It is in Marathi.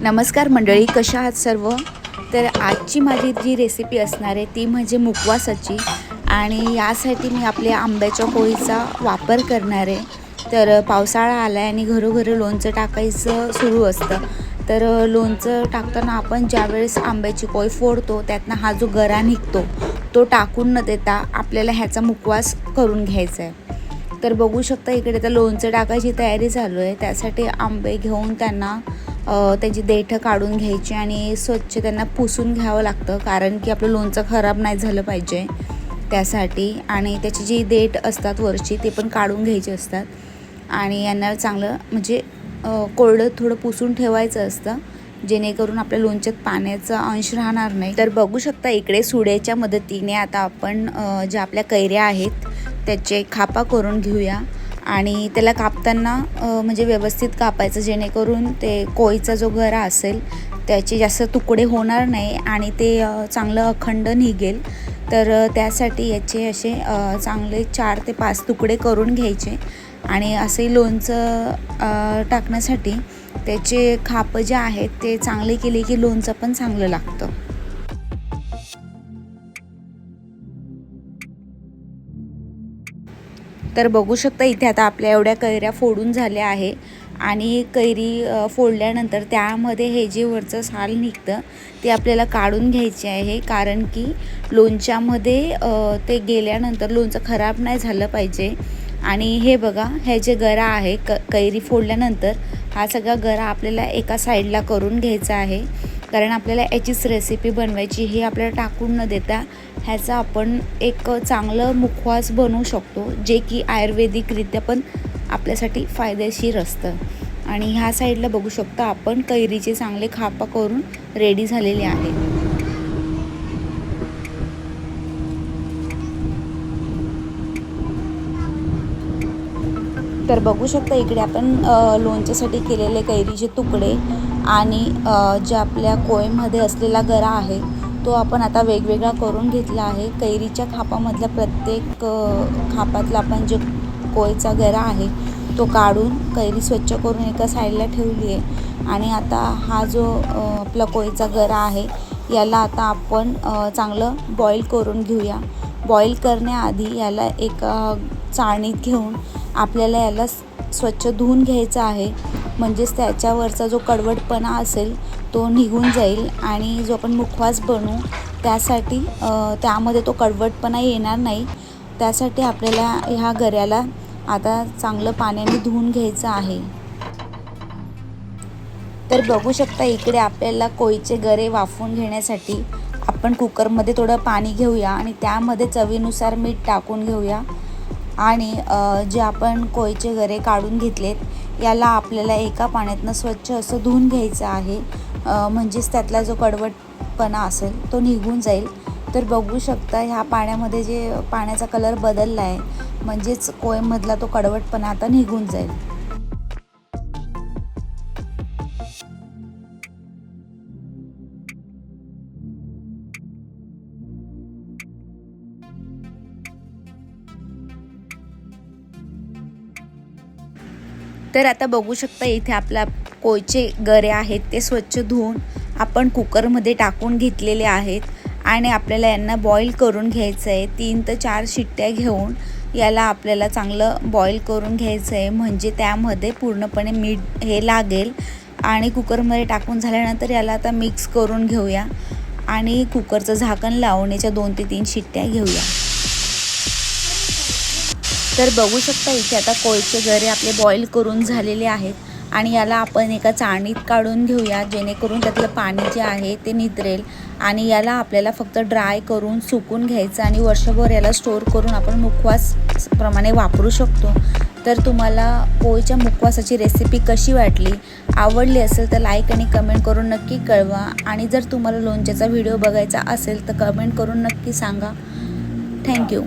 नमस्कार मंडळी कशा आहात सर्व? तर आजची माझी जी रेसिपी असणार आहे ती म्हणजे मुकवासाची. आणि यासाठी मी आपल्या आंब्याच्या पोळीचा वापर करणार आहे. तर पावसाळा आला आहे आणि घरोघरी लोणचं टाकायचं सुरू असतं. तर लोणचं टाकताना आपण ज्यावेळेस आंब्याची पोळी फोडतो त्यातनं हा जो गरा निघतो तो टाकून न देता आपल्याला ह्याचा मुकवास करून घ्यायचा आहे. तर बघू शकता इकडे तर लोणचं टाकायची तयारी चालू आहे. त्यासाठी आंबे घेऊन त्यांना त्याची देठं काढून घ्यायची आणि स्वच्छ त्यांना पुसून घ्यावं लागतं कारण की आपलं लोणचं खराब नाही झालं पाहिजे त्यासाठी. आणि त्याची जी देठ असतात वरची ते पण काढून घ्यायची असतात. आणि यांना चांगलं म्हणजे कोरडं थोडं पुसून ठेवायचं असतं जेणेकरून आपल्या लोणच्यात पाण्याचा अंश राहणार नाही. तर बघू शकता इकडे सुड्याच्या मदतीने आता आपण ज्या आपल्या कैऱ्या आहेत त्याचे खापा करून घेऊया. आणि त्याला कापताना म्हणजे व्यवस्थित कापायचं जेणेकरून ते कोळीचा जो गरा असेल त्याचे जास्त तुकडे होणार नाही आणि ते चांगलं अखंड निघेल. तर त्यासाठी याचे असे चांगले चार ते पाच तुकडे करून घ्यायचे. आणि असे लोणचं टाकण्यासाठी त्याचे खापं जे आहेत ते चांगले केले की लोणचं पण चांगलं लागतं. तर बघू शकता इथे आता आपल्या एवढ्या कैऱ्या फोडून झाल्या आहे. आणि कैरी फोडल्यानंतर त्यामध्ये हे जे वरचं साल निघतं ते आपल्याला काढून घ्यायचे आहे. कारण की लोणच्यामध्ये ते गेल्यानंतर लोणचं खराब नाही झालं पाहिजे. आणि हे बघा हे जे गरा आहे क कैरी फोडल्यानंतर हा सगळा गरा आपल्याला एका साईडला करून घ्यायचा आहे. कारण आपल्याला याचीच रेसिपी बनवायची हे आपल्याला टाकून न देता ह्याचा आपण एक चांगलं मुखवास बनवू शकतो जे की आयुर्वेदिकरित्या पण आपल्यासाठी फायदेशीर असतं. आणि ह्या साईडला बघू शकतो आपण कैरीचे चांगले खापा करून रेडी झालेले आहे. तर बघू शकता इकडे आपण लोणच्यासाठी केलेले कैरीचे तुकडे आणि जे आपल्या कोयमध्ये असलेला गरा आहे तो आपण आता वेगवेगळा करून घेतला आहे. कैरीच्या खापामधला प्रत्येक खापातला आपण जे कोयचा गरा आहे तो काढून कैरी स्वच्छ करून एका साईडला ठेवली आहे. आणि आता हा जो आपला कोयचा गरा आहे याला आता आपण चांगलं बॉईल करून घेऊया. बॉईल करण्याआधी याला एका चाळणीत घेऊन आपल्याला याला स्वच्छ धुवून घ्यायचं आहे. म्हणजेच त्याच्यावरचा जो कडवटपणा असेल तो निघून जाईल आणि जो आपण मुखवास बनवू त्यासाठी त्यामध्ये तो कडवटपणा येणार नाही. त्यासाठी आपल्याला ह्या गऱ्याला आता चांगलं पाण्याने धुवून घ्यायचं आहे. तर बघू शकता इकडे आपल्याला कोळीचे गरे वाफवून घेण्यासाठी आपण कुकरमध्ये थोडं पाणी घेऊया आणि त्यामध्ये चवीनुसार मीठ टाकून घेऊया. आणि जे आपण कोयचे गरे काढून घेतलेत याला आपल्याला एका पाण्यातनं स्वच्छ असं धुवून घ्यायचं आहे. म्हणजेच त्यातला जो कडवटपणा असेल तो निघून जाईल. तर बघू शकता ह्या पाण्यामध्ये जे पाण्याचा कलर बदलला आहे म्हणजेच कोयमधला तो कडवटपणा आता निघून जाईल. तर आता बघू शकता इथे आपला कोयचे गरे आहेत ते स्वच्छ धुवून आपण कुकरमध्ये टाकून घेतलेले आहेत. आणि आपल्याला यांना बॉईल करून घ्यायचं आहे. तीन ते चार शिट्ट्या घेऊन याला आपल्याला चांगलं बॉईल करून घ्यायचं आहे. म्हणजे त्यामध्ये पूर्णपणे मीठ हे लागेल. आणि कुकरमध्ये टाकून झाल्यानंतर याला आता मिक्स करून घेऊया. आणि कुकरचं झाकण लावून याच्या दोन ते तीन शिट्ट्या घेऊया. तर बघू शकता इथे आता कोळचे गरे आपले बॉईल करून झालेले आहेत. आणि याला आपण एका चाळणीत काढून घेऊया जेणेकरून त्यातलं पाणी जे आहे ते नितरेल आणि याला आपल्याला फक्त ड्राय करून सुकून घ्यायचं आणि वर्षभर याला स्टोअर करून आपण मुखवास प्रमाणे वापरू शकतो. तर तुम्हाला पोळीच्या मुखवासाची रेसिपी कशी वाटली आवडली असेल तर लाईक आणि कमेंट करून नक्की कळवा. आणि जर तुम्हाला लोणच्याचा व्हिडिओ बघायचा असेल तर कमेंट करून नक्की सांगा. थँक्यू